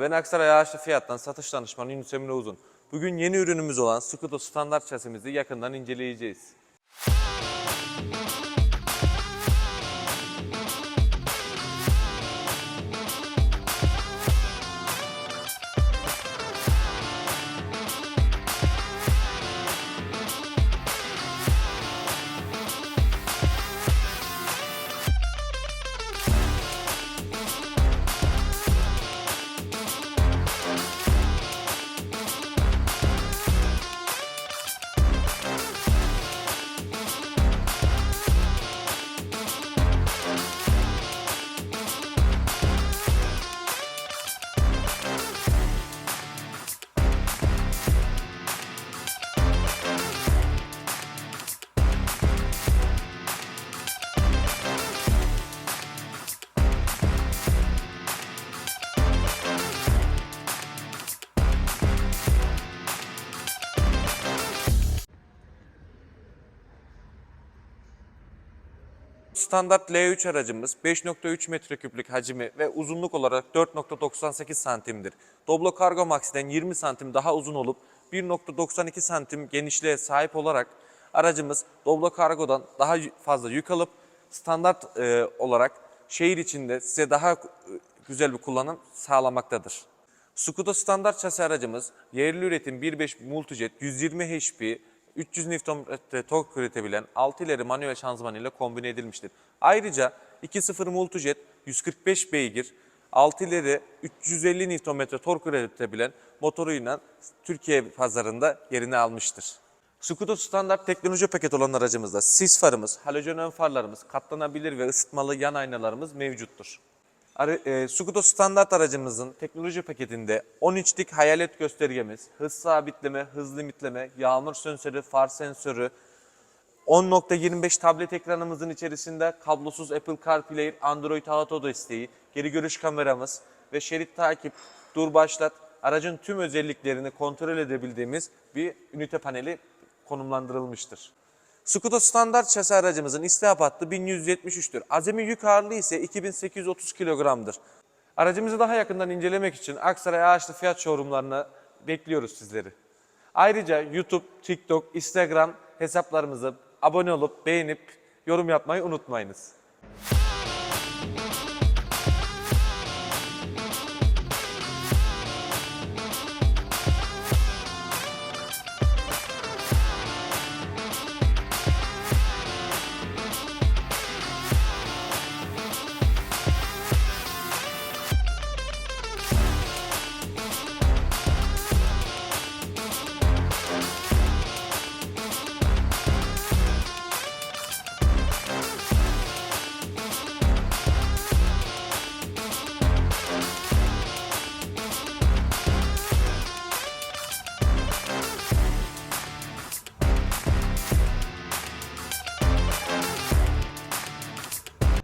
Ben Aksaray Ağaçlı Fiyat'tan satış danışmanı Yunus Emre Uzun. Bugün yeni ürünümüz olan Skuto standart şasimizi yakından inceleyeceğiz. Standart L3 aracımız 5.3 metreküplük hacmi ve uzunluk olarak 4.98 santimdir. Doblo Cargo Maxi'den 20 santim daha uzun olup 1.92 santim genişliğe sahip olarak aracımız Doblo Cargo'dan daha fazla yük alıp standart e, olarak şehir içinde size daha güzel bir kullanım sağlamaktadır. Skuto standart şasi aracımız yerli üretim 1.5 Multijet 120 HP 300 Nm tork üretebilen 6 ileri manuel şanzıman ile kombine edilmiştir. Ayrıca 2.0 Multijet 145 beygir 6 ileri 350 Nm tork üretebilen motoruyla Türkiye pazarında yerini almıştır. Skuto standart teknoloji paket olan aracımızda sis farımız, halojen ön farlarımız, katlanabilir ve ısıtmalı yan aynalarımız mevcuttur. E, Skuto standart aracımızın teknoloji paketinde 10 inçlik hayalet göstergemiz, hız sabitleme, hız limitleme, yağmur sensörü, far sensörü, 10.25 tablet ekranımızın içerisinde kablosuz Apple CarPlay, Android Auto desteği, geri görüş kameramız ve şerit takip, dur başlat, aracın tüm özelliklerini kontrol edebildiğimiz bir ünite paneli konumlandırılmıştır. Skuto standart şasi aracımızın istihap hattı 1173'tür. Azami yük ağırlığı ise 2830 kilogramdır. Aracımızı daha yakından incelemek için Aksaray Ağaçlı Fiyat Showroomlarına bekliyoruz sizleri. Ayrıca YouTube, TikTok, Instagram hesaplarımızı abone olup beğenip yorum yapmayı unutmayınız.